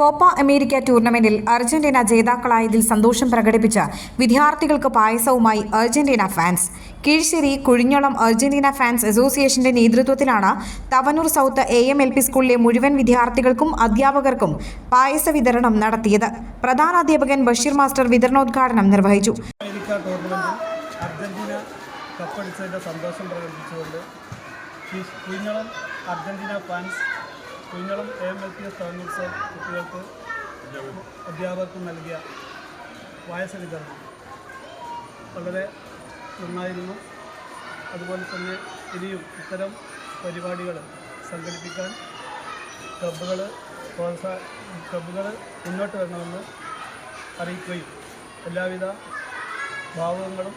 Copa America ടൂർണമെന്റിൽ Argentina ജേതാക്കളായതിൽ സന്തോഷം പ്രകടിപ്പിച്ച വിദ്യാർത്ഥികൾക്ക് പായസവുമായി Argentina fans. Keezhissery Kuzhinjolam Argentina fans അസോസിയേഷന്റെ നേതൃത്വത്തിലാണ് Thavanur South A M L P സ്കൂളിലെ മുഴുവൻ വിദ്യാർത്ഥികൾക്കും അധ്യാപകർക്കും പായസ വിതരണം നടത്തിയത്. പ്രധാനാധ്യാപകൻ ബഷീർ മാസ്റ്റർ വിതരണോദ്ഘാടനം നിർവഹിച്ചു. അർജന്റീന കപ്പടിച്ചതിന്റെ സന്തോഷം പ്രകടിപ്പിച്ചുകൊണ്ട് Kunjalam Argentina fans Kunjalam A M L P S Thavanur കുട്ടികൾക്ക് അധ്യാപകർക്ക് നൽകിയ പായസ വിതരണം വളരെ നന്നായിരുന്നു. അതുപോലെ തന്നെ ഇനിയും ഇത്തരം പരിപാടികൾ സംഘടിപ്പിക്കാൻ ക്ലബ്ബുകൾ പ്രോത്സാ ക്ലബ്ബുകൾ മുന്നോട്ട് വരണമെന്ന് അറിയിക്കുകയും എല്ലാവിധ ഭാവുകങ്ങളും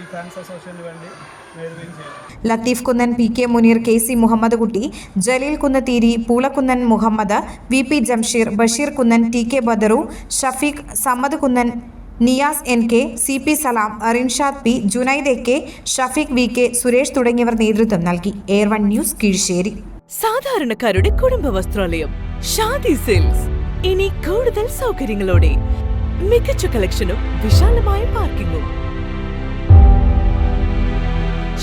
ഈ ഫാൻസ് അസോസിയേഷന് വേണ്ടി നേടുകയും ചെയ്യുന്നു Latheef Kunnan P K Muneer K C Muhammad Kutty Jaleel Kunnatheeri Poolakkunnan Muhammad V P Jamsheer Basheer Kunnan T K Badaru Shafeeq Sammad Kunnan Niyas N K C P Salam Rinshad P Junaid A K Shafeeq V K Suresh തുടങ്ങിയവർ നേതൃത്വം നൽകി. Air one news Kizhisseri സാധാരണക്കാരുടെ കുടുംബ വസ്ത്രാലയം Shaadi cells ഇനി കൂടുതൽ സൗകര്യങ്ങളോടെ മികച്ച കളക്ഷനും വിശാലമായ പാർക്കിങ്ങും.